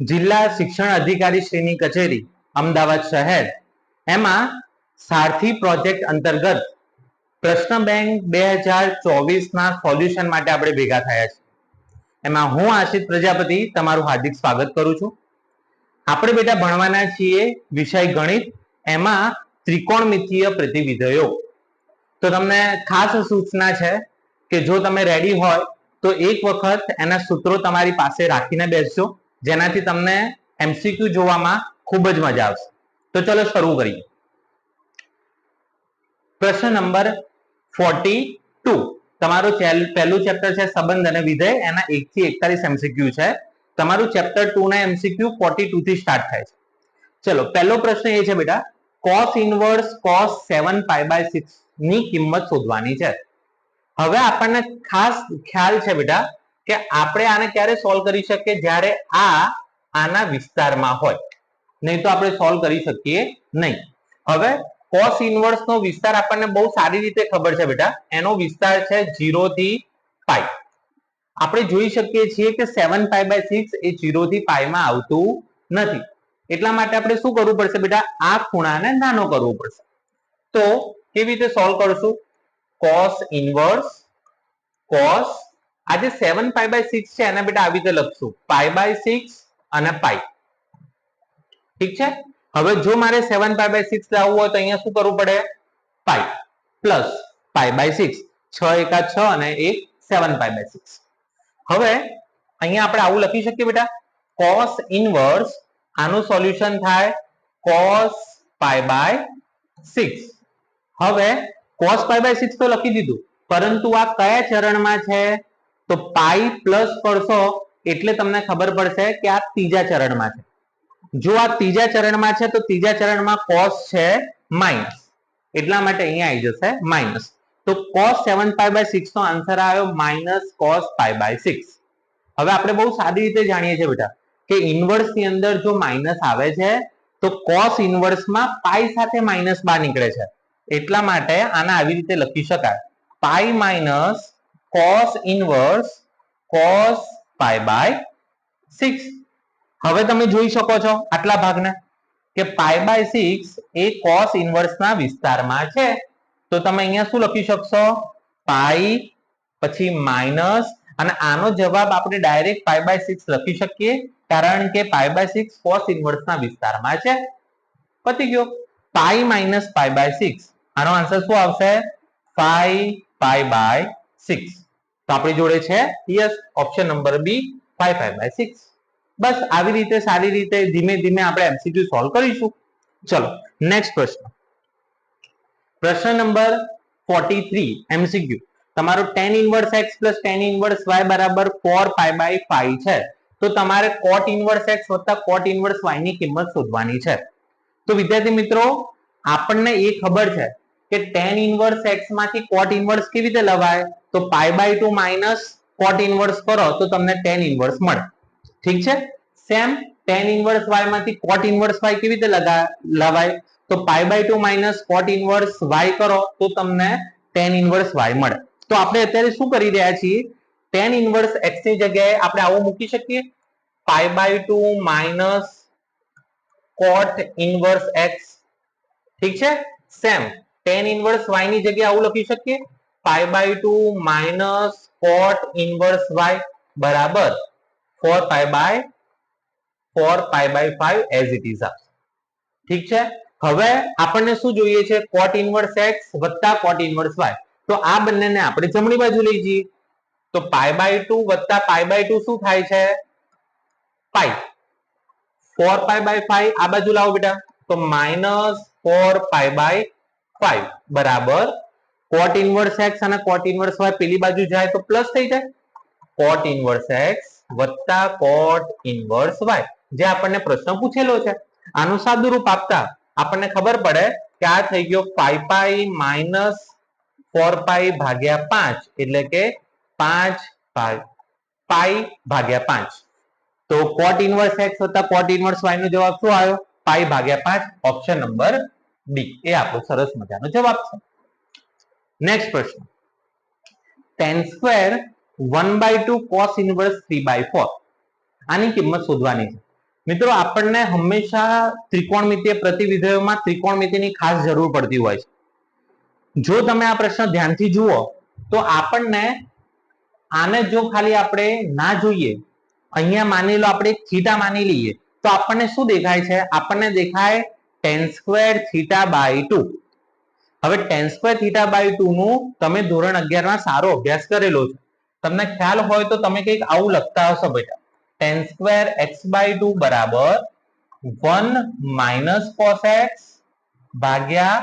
જિલ્લા શિક્ષણ અધિકારી શ્રીની કચેરી, અમદાવાદ શહેર. એમાં સારથી પ્રોજેક્ટ અંતર્ગત પ્રશ્ન બેંક બે હજાર ચોવીસના સોલ્યુશન માટે આપણે ભેગા થયા છે એમાં હું આશિત પ્રજાપતિ તમારું હાર્દિક સ્વાગત કરું છું. આપણે બેટા ભણવાના છીએ વિષય ગણિત, એમાં ત્રિકોણમિતીય પ્રતિવિધયો. તો તમને ખાસ સૂચના છે કે જો તમે રેડી હોય તો એક વખત એના સૂત્રો તમારી પાસે રાખીને બેસજો. જેનાથી તમને એમસીક્યુ જોવામાં ખૂબ જ મજા આવશે. તો ચલો શરૂ કરીએ. પ્રશ્ન નંબર ફોર્ટી ટુ તમારું પહેલું ચેપ્ટર છે સંબંધ અને વિધેય. એના એક થી એકતાલીસ એમસીક્યુ છે. તમારું ચેપ્ટર ટુ ના એમસીક્યુ ફોર્ટી ટુ થી સ્ટાર્ટ થાય છે. ચલો, પહેલો પ્રશ્ન એ છે બેટા cos inverse cos seven pi by સિક્સની કિંમત શોધવાની છે. હવે આપણને ખાસ ખ્યાલ છે બેટા કે આપણે આને ક્યારે સોલ્વ કરી શકીએ? જ્યારે આ આના વિસ્તારમાં હોય. નહીં તો આપણે સોલ્વ કરી શકીએ નહીં. હવે કોસ ઇનવર્સ નો વિસ્તાર આપણને બહુ સારી રીતે ખબર છે બેટા. એનો વિસ્તાર છે 0 થી પાઈ આપણે જોઈ શકીએ છીએ કે સેવન પાઈ બાય સિક્સ એ 0 થી પાઈમાં આવતું નથી. એટલા માટે આપણે શું કરવું પડશે બેટા? આ ખૂણાને નાનો કરવો પડશે. તો કેવી રીતે સોલ્વ કરશું? કોસ ઇનવર્સ cos આ જે સેવન પાઈ બાય સિક્સ છે, એને બેટા આવી રીતે લખશું. પાઈ બાય સિક્સ અને પાઈ ઠીક છે? હવે જો મારે સેવન પાઈ બાય સિક્સ લાવવું હોય તો અહીંયા શું કરવું પડે? Pi plus pi by six છ એકા છ અને એક સેવન પાઈ બાય સિક્સ હવે અહીંયા આપણે આવું લખી શકીએ બેટા. કોસ ઇનવર્સ આનું સોલ્યુશન થાય કોસ પાઈ બાય સિક્સ હવે કોસ પાઈ બાય સિક્સ તો લખી દીધું. પરંતુ આ કયા ચરણમાં છે? તો પાઈ પ્લસ કરશો એટલે તમને ખબર પડશે કે આ ત્રીજા ચરણમાં છે. જો આ ત્રીજા ચરણમાં છે, તો ત્રીજા ચરણમાં કોસ છે માઇનસ એટલા માટે અહીંયા આવી જશે માઇનસ તો cos seven pi by six no answer આવ્યો minus cos pi by six હવે આપણે બહુ સાદી રીતે જાણીએ છીએ બેટા, કે ઇન્વર્સની અંદર જો માઇનસ આવે છે, તો કોસ ઇનવર્સમાં પાઈ સાથે માઇનસ બહાર નીકળે છે. એટલા માટે આને આવી રીતે લખી શકાય. Pi minus cos inverse cos pi by six હવે તમે જોઈ શકો છો આટલા ભાગને કે pi બાય સિક્સ એ cos ઇનવર્સના વિસ્તારમાં છે. તો તમે અહીંયા શું લખી શકશો? પાઈ પછી માઇનસ અને આનો જવાબ આપણે ડાયરેક્ટ પાઈ બાય સિક્સ લખી શકીએ કારણ કે પાઈ બાય સિક્સ cos ઇનવર્સના વિસ્તારમાં છે. પતી ગયો. Pi minus pi by six આનો આન્સર શું આવશે? ફાઈ પાઈ બાય સિક્સ તો આપણી જોડે છે yes option number B five five by six બસ આવી રીતે સારી રીતે ધીમે ધીમે આપણે એમસીક્યુ સોલ્વ કરીશું. ચલો નેક્સ્ટ પ્રશ્ન. પ્રશ્ન નંબર ફોર્ટી થ્રી એમસીક્યુ તમારું tan inverse x plus tan inverse y બરાબર ફોર પાઈ બાય ફાઈવ છે. તો તમારે કોટ ઇન્વર્સ એક્સ વત્તા કોટ ઇન્વર્સ વાયની કિંમત શોધવાની છે. તો વિદ્યાર્થી મિત્રો, આપણને એ ખબર છે કે ટેન ઇનવર્સ એક્સમાંથી કોટ ઇનવર્સ કેવી રીતે લવાય? તો pi by two minus cot inverse કરો, તો તમને ટેન ઇનવર્સ મળે. ઠીક છે? સેમ ટેન ઇનવર્સ વાયમાંથી કોટ ઇનવર્સ વાય કેવી રીતે લવાય? તો pi by two minus cot inverse y કરો, તો તમને ટેન ઇનવર્સ વાય મળે. તો આપણે અત્યારે શું કરી રહ્યા છીએ? ટેન ઇનવર્સ એક્સની જગ્યાએ આપણે આવું મૂકી શકીએ. Pi by two minus cot inverse x ઠીક છે? સેમ ટેન ઇનવર્સ વાયની જગ્યાએ આવું લખી શકીએ? Pi by two minus cot inverse y બરાબર. Four pi by four pi by five as it is ઠીક છે? હવે આપણને શું જોઈએ છે? કોટ ઇનવર્સ એક્સ વત્તા કોટ ઇનવર્સ વાય તો આ બંનેને આપણે જમણી બાજુ લઈ જઈએ. તો પાઈ બાય ટુ વત્તા પાઈ બાય ટુ શું થાય છે? Pi four pi by five આ બાજુ લાવો બેટા. તો minus four pi by five બરાબર. કોટ ઇન્વર્સ એક્સ અને કોટ ઇન્વર્સ વાય પેલી બાજુ જાય તો પ્લસ થઈ જાય. કોટ ઇનવર્સ એક્સ વત્તા કોટ ઇન્વર્સ વાય જે આપણને પ્રશ્ન પૂછેલો છે. આનું સાદું રૂપ આપતા આપણને ખબર પડે કે આ થઈ ગયો પાઈ પાઈ માઇનસ ફોર પાઈ ભાગ્યા પાંચ. એટલે કે પાંચ પાઈ ભાગ્યા પાંચ. તો કોટ ઇનવર્સ એક્સ વત્તા કોટ ઇન્વર્સ વાય નો જવાબ શું આવ્યો? પાઈ ભાગ્યા પાંચ. Option number D. એ આપણો સરસ મજાનો જવાબ છે. નેક્સ્ટ પ્રશ્ન. Tan square one by two cos inverse three by four આની કિંમત શોધવાની છે. મિત્રો, આપણને હંમેશા ત્રિકોણમિતીય પ્રતિવિધેયોમાં ત્રિકોણમિતિની ખાસ જરૂર પડતી હોય છે. જો તમે આ પ્રશ્ન ધ્યાનથી જુઓ, તો આપણને આને જો ખાલી આપણે ના જોઈએ, અહીંયા માની લો આપણે થીટા માની લઈએ, તો આપણને શું દેખાય છે? આપણને દેખાય tan square theta by two હવે tan square theta by two નું તમે ધોરણ અગિયારમાં સારો અભ્યાસ કરેલો છે. તમને ખ્યાલ હોય તો તમે કંઈક આવું લખતા હશો બેટા. Tan square x by two બરાબર વન માઇનસ કોસ એક્સ ભાગ્યા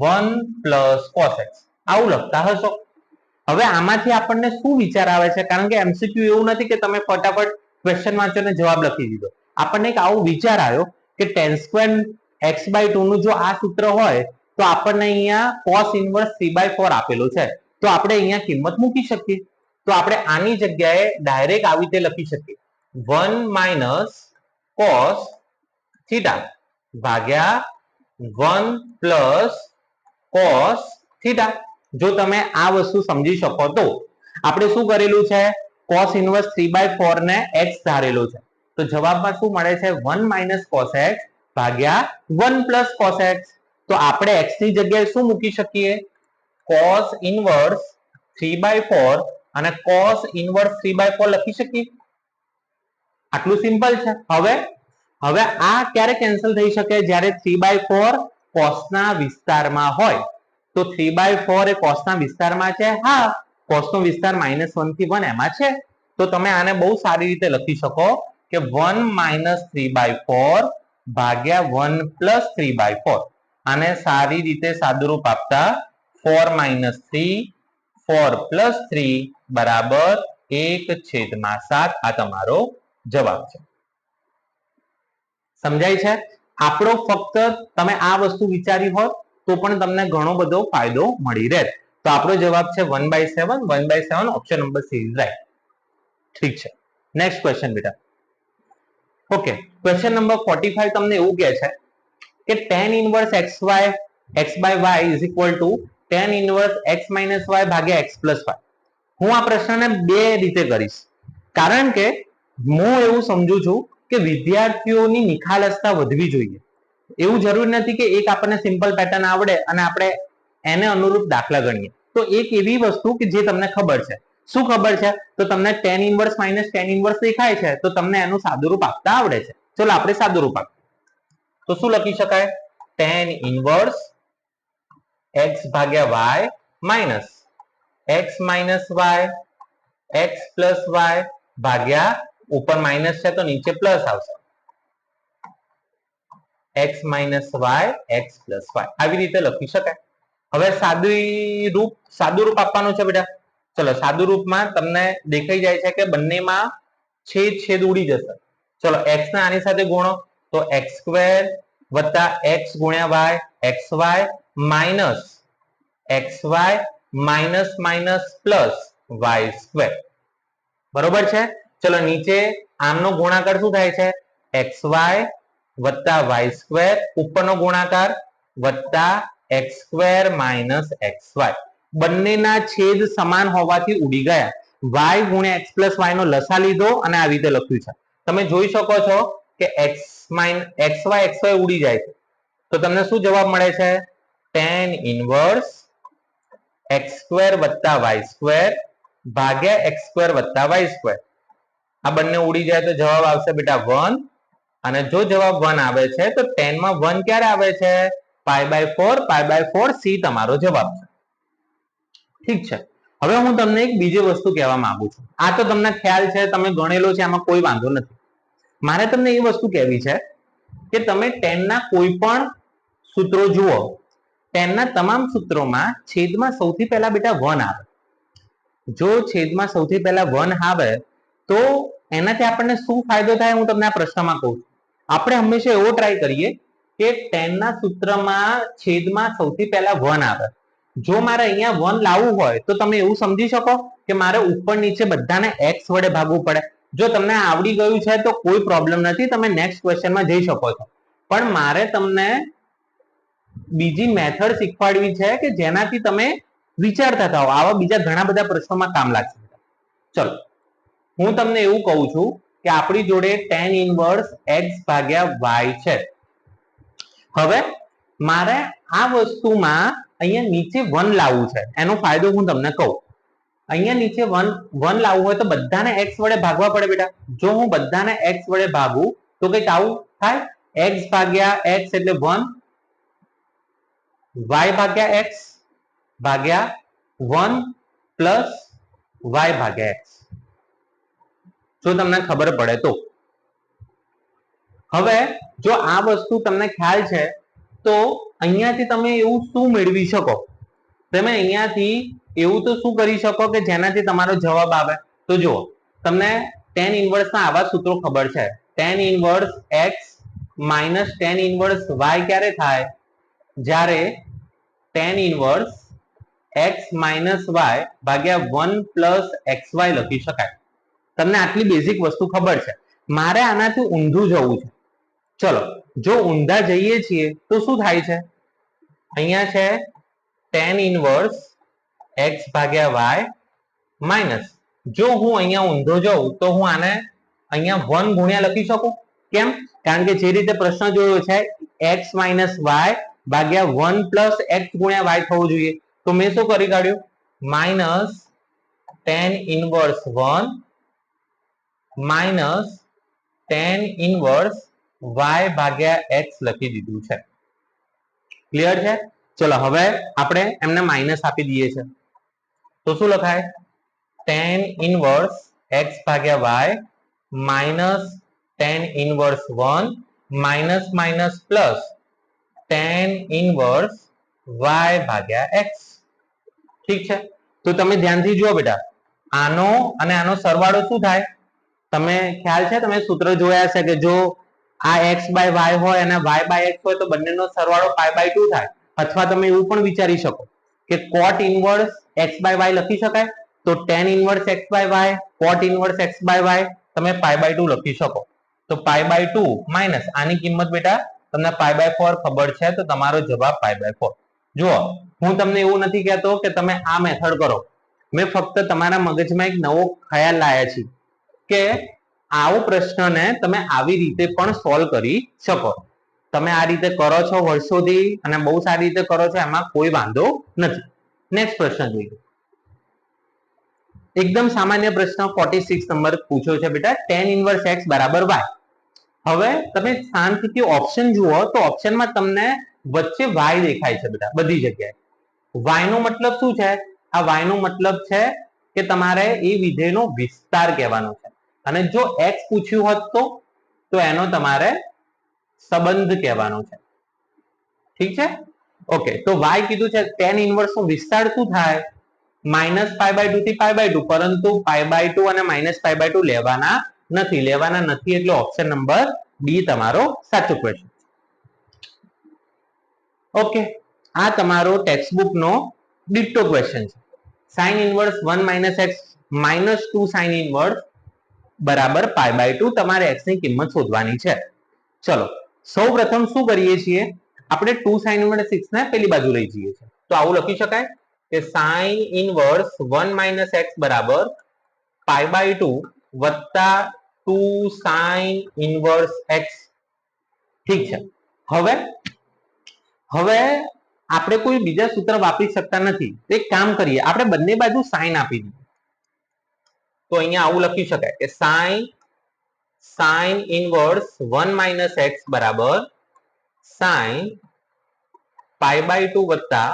વન પ્લસ કોસ એક્સ આવું લખતા હશો. હવે આમાંથી આપણને શું વિચાર આવે છે? કારણ કે એમસીક્યુ એવું નથી કે તમે ફટાફટ ક્વેશ્ચન વાંચો ને જવાબ લખી દીધો. આપણને એક આવો વિચાર આવ્યો કે tan square x by two નું જો આ સૂત્ર હોય, તો આપણને અહીંયા cos inverse three by four આપેલું છે. તો આપણે અહીંયા કિંમત મૂકી શકીએ. તો આપણે આની જગ્યાએ ડાયરેક્ટ આવી રીતે લખી શકીએ. વન માઇનસ કોસ થીટા ભાગ્યા વન પ્લસ કોસ થીટા જો તમે આ વસ્તુ સમજી શકો તો, આપણે શું કરેલું છે? Cos inverse three by four ને એક્સ ધારેલો છે. તો જવાબમાં શું મળે છે? વન માઇનસ કોસ એક્સ ભાગ્યા વન પ્લસ કોસ એક્સ તો આપણે એક્સની જગ્યાએ શું મૂકી શકીએ? Cos inverse three by four અને cos inverse three by four લખી શકીએ? આટલું સિમ્પલ છે. હવે હવે આ ક્યારે કેન્સલ થઈ શકે? જ્યારે થ્રી બાય ફોર કોસના વિસ્તારમાં હોય. તો થ્રી બાય ફોર એ કોસના વિસ્તારમાં છે? હા. કોસનો વિસ્તાર માઇનસ વનથી વન એમાં છે. તો તમે આને બહુ સારી રીતે લખી શકો કે one minus three by four ભાગ્યા one plus three by four. આને સારી રીતે સાદુરૂપ આપતા four minus three, four plus three બરાબર એક છેદમાં સાત. આ તમારો જવાબ છે. સમજાય છે? આપણો ફક્ત તમે આ વસ્તુ વિચારી હોત તો પણ તમને ઘણો બધો ફાયદો મળી રહે તો આપણો જવાબ છે one by seven. One by seven option number C is right. ઠીક છે. નેક્સ્ટ ક્વેશ્ચન બેટા. Okay question number forty five તમને એવું કહે છે કે tan inverse y x by y is equal to tan inverse x minus y ભાગ્યા x plus y હું આ પ્રશ્નને બે રીતે કરીશ. કારણ કે હું એવું સમજુ છું કે વિદ્યાર્થીઓની નિખાલસતા વધવી જોઈએ. એવું જરૂરી નથી કે એક આપણને સિમ્પલ પેટર્ન આવડે અને આપણે એને અનુરૂપ દાખલા ગણીએ. તો એક એવી વસ્તુ કે જે તમને ખબર છે. શું ખબર છે? તો તમને tan inverse minus tan inverse દેખાય છે. તો તમને એનું સાદુરૂપ આપતા આવડે છે. ચલો આપણે સાદુરૂપ આપીએ. તો શું લખી શકાય? ટેન ઇનવર્સ એક્સ ભાગ્યા y minus x minus y x plus y ભાગ્યા ઉપર માઇનસ છે તો નીચે પ્લસ આવશે. X minus y x plus y આવી રીતે લખી શકાય. હવે સાદી રૂપ સાદું રૂપ આપવાનું છે બેટા. ચલો, સાદુ રૂપમાં તમને દેખાઈ જાય છે કે બંનેમાં છેદ છેદ ઉડી જશે. ચલો એક્સ ને આની સાથે ગુણો. તો એક્સ સ્ક્વેર વત્તા એક્સ ગુણ્યા y x y minus x y minus minus plus y square બરોબર છે? ચલો, નીચે આમનો ગુણાકાર શું થાય છે? એક્સ વાય વત્તા વાય સ્ક્વેર ઉપરનો ગુણાકાર વત્તા x square minus x y બંનેના છેદ સમાન હોવાથી ઉડી ગયા. વાય ગુણ્યા એક્સ પ્લસ વાય નો લસા લીધો અને આવી રીતે લખ્યું છે. તમે જોઈ શકો છો કે x minus x y x y ઉડી જાય છે. તો તમને શું જવાબ મળે છે? ટેન ઇનવર્સ એક્સ સ્ક્વેર વત્તા વાય સ્ક્વેર ભાગ્યા એક્સ સ્ક્વેર વત્તા વાય સ્ક્વેર આ બંને ઉડી જાય તો જવાબ આવશે બેટા વન અને જો જવાબ વન આવે છે તો ટેનમાં વન ક્યારે આવે છે? Pi by four pi by four C તમારો જવાબ છે. ઠીક છે. હવે હું તમને એક બીજી વસ્તુ કહેવા માંગુ છું. આ તો તમને ખ્યાલ છે, તમે ગણેલો છે, આમાં કોઈ વાંધો નથી. મારે તમને એ વસ્તુ કહેવી છે કે તમે ટેનના કોઈ પણ સૂત્રો જુઓ. ટેનના તમામ સૂત્રોમાં છેદમાં સૌથી પહેલા બેટા વન આવે. જો છેદમાં સૌથી પહેલા વન આવે, તો એનાથી આપણને શું ફાયદો થાય હું તમને આ પ્રશ્નમાં કહું છું. આપણે હંમેશા એવો ટ્રાય કરીએ કે ટેનના સૂત્રમાં છેદમાં સૌથી પહેલા વન આવે. જો મારે અહીંયા વન લાવવું હોય, તો તમે એવું સમજી શકો કે મારે ઉપર નીચે બધાને એક્સ વડે ભાગવું પડે. જો તમને આવડી ગયું છે, તો કોઈ પ્રોબ્લેમ નથી, તમે નેક્સ્ટ ક્વેશ્ચનમાં જઈ શકો છો. પણ મારે તમને બીજી મેથડ શીખવાડવી છે કે જેનાથી તમે વિચારતા થાઓ. આવા બીજા ઘણા બધા પ્રશ્નોમાં કામ લાગશે. ચલો, હું તમને એવું કહું છું કે આપણી જોડે ટેન ઇનવર્સ એક્સ ભાગ્યા વાય છે. હવે, મારે આ વસ્તુમાં અહીંયા નીચે વન લાવવું છે. એનો ફાયદો હું તમને કહું. અહીંયા નીચે વન વન લાવવું હોય તો બધાને એક્સ વડે ભાગવા પડે બેટા. જો હું બધાને એક્સ વડે ભાગું, તો કંઈક આવું થાય? એક્સ ભાગ્યા એક્સ એટલે વન વાય ભાગ્યા એક્સ ભાગ્યા વન પ્લસ વાય ભાગ્યા એક્સ જો તમને ખબર પડે તો. હવે જો આ વસ્તુ તમને ખ્યાલ છે તો અહીંયાથી તમે એવું શું મેળવી શકો? તમે અહીંયાથી એવું તો શું કરી શકો કે જેનાથી તમારો જવાબ આવે? તો જુઓ, તમને ટેન ઇન્વર્સના આવા સૂત્રો ખબર છે. Tan inverse x minus tan inverse y ક્યારે થાય? જ્યારે tan inverse x minus y ભાગ્યા વન પ્લસ એક્સ વાય લખી શકાય. તમને આટલી બેઝિક વસ્તુ ખબર છે. મારે આનાથી ઊંધું જવું છે. ચલો જો ઊંધા જઈએ છીએ, તો શું થાય છે? અહીંયા છે ટેન ઇનવર્સ એક્સ ભાગ્યા વાય માઇનસ જો હું અહીંયા ઊંધો જાઉં, તો હું આને અહીંયા વન ગુણ્યા લખી શકું? કેમ? કારણ કે જે રીતે પ્રશ્ન જોયો છે એક્સ માઇનસ વાય ભાગ્યા વન પ્લસ એક્સ ગુણ્યા વાય થવું જોઈએ. તો મેં શું કરી કાઢ્યું? Minus tan inverse one minus tan inverse y ભાગ્યા એક્સ લખી દીધું છે. ક્લિયર છે? ચલો, હવે આપણે એમને માઇનસ આપી દઈએ છે તો શું લખાય? ટેન ઇનવર્સ એક્સ ભાગ્યા y minus tan inverse one minus minus plus tan inverse y ભાગ્યા એક્સ ઠીક છે? તો તમે ધ્યાનથી જુઓ બેટા. આનો અને આનો સરવાળો શું થાય? તમે ખ્યાલ છે? તમે સૂત્ર જોયા છે કે જો આ એક્સ બાય વાય હોય અને વાય બાય એક્સ હોય તો બંનેનો સરવાળો પાય બાય ટુ થાય. અથવા તમે એવું પણ વિચારી શકો કે cot inverse x by y લખી શકાય? તો tan inverse x by y cot inverse x by y તમે પાય બાય ટુ લખી શકો. તો પાય બાય ટુ માઇનસ આની કિંમત બેટા તમને પાય બાય ફોર ખબર છે, તો તમારો જવાબ પાય બાય ફોર જુઓ, હું તમને એવું નથી કહેતો કે તમે આ મેથડ કરો. મેં ફક્ત તમારા મગજમાં એક નવો ખ્યાલ લાયા છે કે આવો પ્રશ્નને તમે આવી રીતે પણ સોલ્વ કરી શકો. તમે આ રીતે કરો છો વર્ષોથી અને બહુ સારી રીતે કરો છો, એમાં કોઈ વાંધો નથી. નેક્સ્ટ પ્રશ્ન જોઈએ. એકદમ સામાન્ય પ્રશ્ન ફોર્ટી સિક્સ નંબર પૂછ્યો છે બેટા ટેન ઇનવર્સ એક્સ બરાબર વાય હવે તમે શાંતિથી ઓપ્શન જુઓ, તો ઓપ્શનમાં તમને વચ્ચે વાય દેખાય છે બેટા, બધી જગ્યાએ. વાય મતલબ શું છે? આ વાય મતલબ છે કે તમારે એ વિધેયનો વિસ્તાર કહેવાનો છે. અને જો એક્સ પૂછ્યું હોત તો તો એનો તમારે સંબંધ કહેવાનો છે. ઠીક છે? ઓકે તો વાય કીધું છે ટેન ઇન્વર્સનું વિસ્તાર શું થાય? માઇનસ પાય બાય ટુ થી પાય બાય ટુ પરંતુ પાય બાય ટુ અને માઇનસ પાય બાય ટુ લેવાના નથી. લેવાના નથી એટલે ઓપ્શન નંબર ડી તમારો સાચો ક્વેશ્ચન ઓકે આ તમારો ટેક્સ્ટબુક નો ડિટ્ટો ક્વેશ્ચન છે. Sine inverse one minus x minus two sine inverse બરાબર પાય બાય ટુ તમારે એક્સની કિંમત શોધવાની છે. ચલો, સૌ પ્રથમ શું કરીએ છીએ? આપણે ટુ સાઇન ઇનવર્સ સિક્સ ને પેલી બાજુ લઈ જઈએ છીએ. તો આવું લખી શકાય કે sine inverse one minus x બરાબર પાય બાય ટુ વત્તા ટુ સાઇન ઇનવર્સ એક્સ ઠીક છે. હવે હવે આપણે કોઈ બીજા સૂત્ર વાપરી શકતા નથી. એક કામ કરીએ, આપણે બંને બાજુ સાઈન આપી દઈએ. તો અહીંયા આવું લખી શકાય કે sine sine inverse one minus x બરાબર સાઈન પાય બાય ટુ વત્તા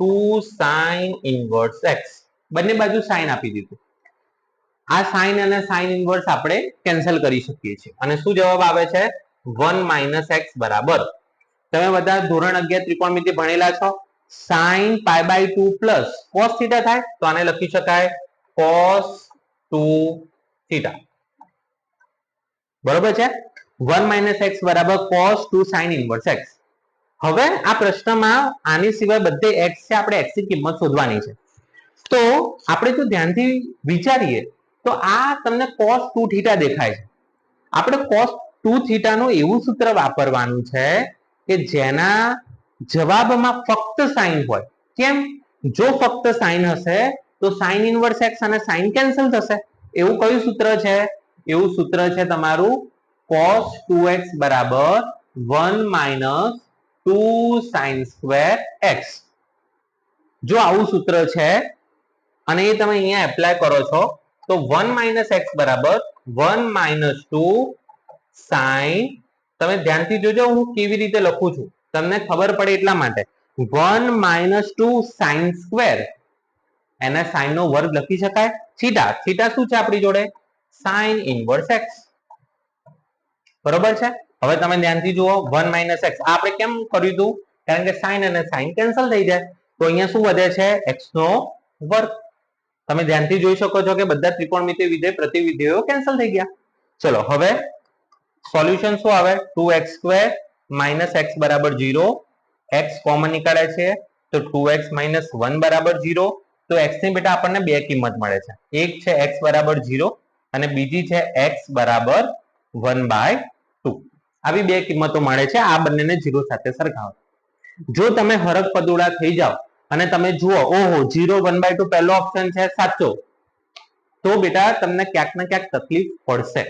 ટુ સાઈન ઇનવર્સ એક્સ બંને બાજુ સાઈન આપી દીધું. આ સાઇન અને સાઇન ઇનવર્સ આપણે કેન્સલ કરી શકીએ છીએ. અને શું જવાબ આવે છે? વન માઇનસ એક્સ બરાબર. તમે બધા ધોરણ અગિયાર ત્રિકોણમિતિ ભણેલા છો. Sine pi by two plus cos theta થાય તો આને લખી શકાય કોસ બરોબર છે? વન માઇનસ એક્સ બરાબર cos two sine inverse x હવે આ પ્રશ્નમાં આની સિવાય બધે એક્સ છે, આપણે એક્સની કિંમત શોધવાની છે. તો આપણે જો ધ્યાનથી વિચારીએ, તો આ તમને કોસ ટુ થીટા દેખાય છે. આપણે કોસ ટુ થીટાનું એવું સૂત્ર વાપરવાનું છે કે જેના જવાબમાં ફક્ત સાઇન હોય. કેમ? જો ફક્ત સાઇન હશે તો સાઇન ઇનવર્સ એક્સ અને સાઇન કેન્સલ થશે. એવું કયું સૂત્ર છે? એવું સૂત્ર છે તમારું cos 2x બરાબર 1 માઇનસ 2 sin સ્ક્વેર x. જો આવું સૂત્ર છે, અને એ તમે અહીંયા એપ્લાય કરો છો, તો 1 માઇનસ x બરાબર 1 માઇનસ 2 sin, તમે ધ્યાનથી જોજો, હું કેવી રીતે લખું છું? તમને ખબર પડે એટલા માટે. 1 માઇનસ 2 sin સ્ક્વેર એના સાઈન નો વર્ગ લખી શકાય. થીટા થીટા શું છે આપણી જોડે? સાઈન ઇનવર્સ એક્સ બરોબર છે? હવે તમે ધ્યાનથી જુઓ વન માઇનસ એક્સ આપણે કેમ કર્યું હતું? કારણ કે સાઈન અને સાઈન કેન્સલ થઈ જાય. તો અહીંયા શું વધે છે? એક્સ નો વર્ગ. તમે ધ્યાનથી જોઈ શકો છો કે બધા ત્રિકોણમિતિય વિધેય પ્રતિવિધેયો કેન્સલ થઈ ગયા. ચલો, હવે સોલ્યુશન શું આવે? Two x square minus x બરાબર જીરો એક્સ કોમન નીકળે છે. તો ટુ એક્સ માઇનસ વન બરાબર 0 તો x ની બેટા આપણને બે કિંમત મળે છે. એક છે x બરાબર ઝીરો અને બીજી છે x બરાબર વન બાય 2 આવી બે કિંમતો મળે છે. આ બંનેને ઝીરો સાથે સરખાવો. જો તમે હરક પદુડા થઈ જાઓ અને તમે જુઓ, ઓહો 0 1 બાય ટુ પહેલો ઓપ્શન છે સાચો. તો બેટા તમને ક્યાંક ને ક્યાંક તકલીફ પડશે.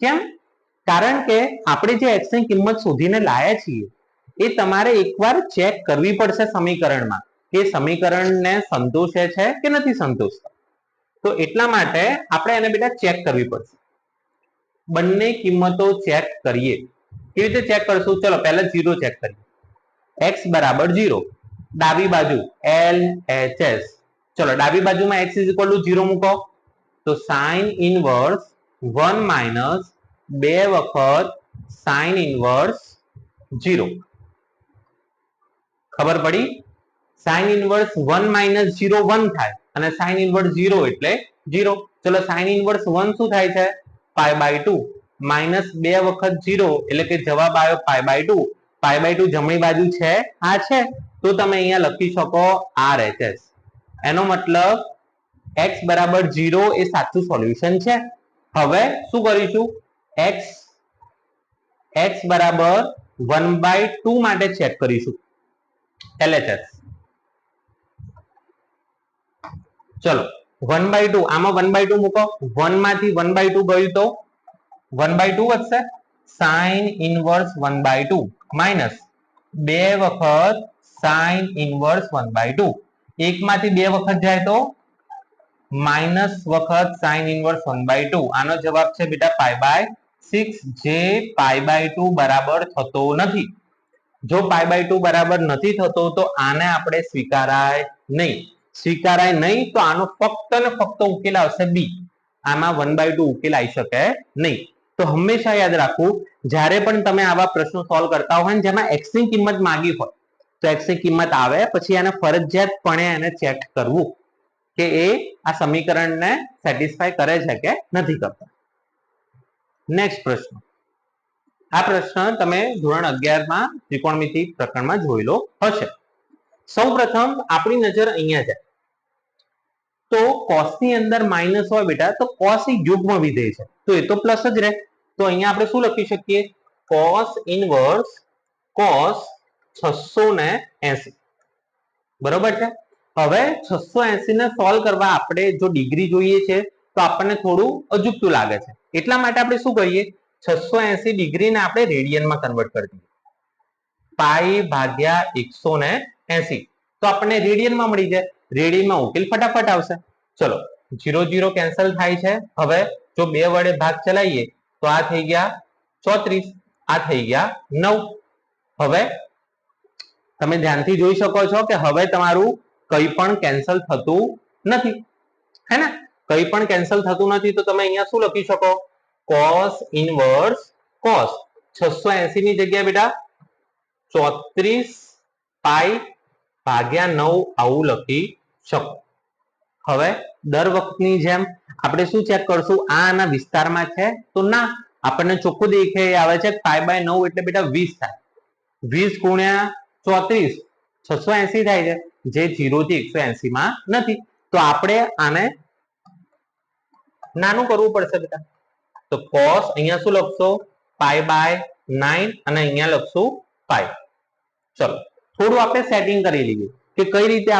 કેમ? કારણ કે આપણે જે x ની કિંમત શોધીને લાયા છીએ, એ તમારે એકવાર ચેક કરવી પડશે સમીકરણમાં. કે સમીકરણને સંતોષે છે કે નથી સંતોષતા? તો એટલા માટે આપણે એને બેટા ચેક કરવી પડશે. બંને કિંમતો ચેક કરીએ. કેવી રીતે ચેક કરશું? ચલો, પહેલા જીરો ચેક કરીએ. એક્સ બરાબર જીરો ડાબી બાજુ એલ એચ એસ ચલો, ડાબી બાજુમાં x is equal to zero મૂકો. તો સાઇન ઇનવર્સ વન માઇનસ બે વખત સાઇન ઇનવર્સ જીરો ખબર પડી? Sine inverse one minus zero one થાય અને સાઇન ઇન્વર્સ ઝીરો એટલે જીરો ચલો સાઇન ઇન્વર્સ વન શું થાય છે? પાય બાય ટુ માઇનસ બે વખત જીરો એટલે કે જવાબ આવ્યો pi by two pi by two જમણી બાજુ છે? આ છે. તો તમે અહીંયા લખી શકો આર એચ એસ એનો મતલબ x બરાબર જીરો એ સાચું સોલ્યુશન છે. હવે શું કરીશું? x x બરાબર વન બાય ટુ માટે ચેક કરીશું. LHS ચલો વન બાય ટુ આમાં વન બાય ટુ મૂકો. વનમાંથી વન બાય ટુ ગયું તો? વન બાય ટુ વધશે. Sine inverse one by two minus બે વખત sine inverse one by two એક માંથી બે વખત જાય તો? માઇનસ વખત sine inverse one by two આનો જવાબ છે બેટા પાય બાય સિક્સ જે પાય બાય ટુ બરાબર થતો નથી. જો પાય બાય ટુ બરાબર નથી થતો તો આને આપણે સ્વીકારાય નહીં. સ્વીકારાય નહીં તો આનો ફક્ત ને ફક્ત ઉકેલ આવશે બી. આમાં વન બાય ટુ ઉકેલ આવી શકે નહીં. તો હંમેશા યાદ રાખવું, જ્યારે પણ તમે આવા પ્રશ્નો સોલ્વ કરતા હોય ને જેમાં એક્સની કિંમત માંગી હોય, તો એક્સની કિંમત આવે, પછી એને ફરજિયાતપણે એને ચેક કરવું કે એ આ સમીકરણને સેટિસ્ફાય કરે છે કે નથી કરતા. નેક્સ્ટ પ્રશ્ન. આ પ્રશ્ન તમે ધોરણ અગિયારમાં ત્રિકોણમિતિ પ્રકરણમાં જોયેલો હશે. સૌ પ્રથમ આપણી નજર અહીંયા છે તો cos ની અંદર માઇનસ હોય બેટા, તો cos એ યુગ્મ વિધેય છે. તો એ તો પ્લસ જ રહે. તો અહીંયા આપણે શું લખી શકીએ? cos ઇનવર્સ cos છસો ને એસી. બરોબર છે? હવે છસો એસી ને સોલ્વ કરવા આપણે જો ડિગ્રી જોઈએ છે, તો આપણને થોડું અજુકતું લાગે છે. એટલા માટે આપણે શું કહીએ છસો એસી ડિગ્રીને આપણે રેડિયનમાં કન્વર્ટ કરી દઈએ. પાઈ ભાગ્યા એકસો ને એસી. તો આપણને રેડિયનમાં મળી જાય. રેડિયનમાં ઉકેલ ફટાફટ આવશે. ચલો જીરો જીરો કેન્સલ થાય છે. હવે જો બે વડે ભાગ ચલાવીએ, તો આ થઈ ગયા ચોત્રીસ, આ થઈ ગયા નવ. હવે તમે ધ્યાનથી જોઈ શકો છો કે હવે તમારું કંઈ પણ કેન્સલ થતું નથી. હે ને? કંઈ પણ કેન્સલ થતું નથી, તો તમે અહીંયા શું લખી શકો? કોસ ઇનવર્સ કોસ છસો એસી ની જગ્યાએ બેટા, ચોત્રીસ પાઈ ભાગ્યા નવ આવું લખી શકો હવે દર વખતની જેમ આપણે શું ચેક કરશું? આ આના વિસ્તારમાં છે. તો ના, આપણને ચોખ્ખું દેખાય આવે છે ફાઈવ બાય નવ એટલે બેટા વીસ થાય. વીસ ગુણ્યા ચોત્રીસ, છસો એસી થાય છે, જે જીરો થી એકસો એસી માં નથી. તો આપણે આને નાનું કરવું પડશે બેટા. તો કોસ અહીંયા શું લખશો? પાઈ બાય નાઇન અને અહીંયા લખશું પાઈ ચલો. થોડું આપણે સેટિંગ કરી લઈએ કે કઈ રીતે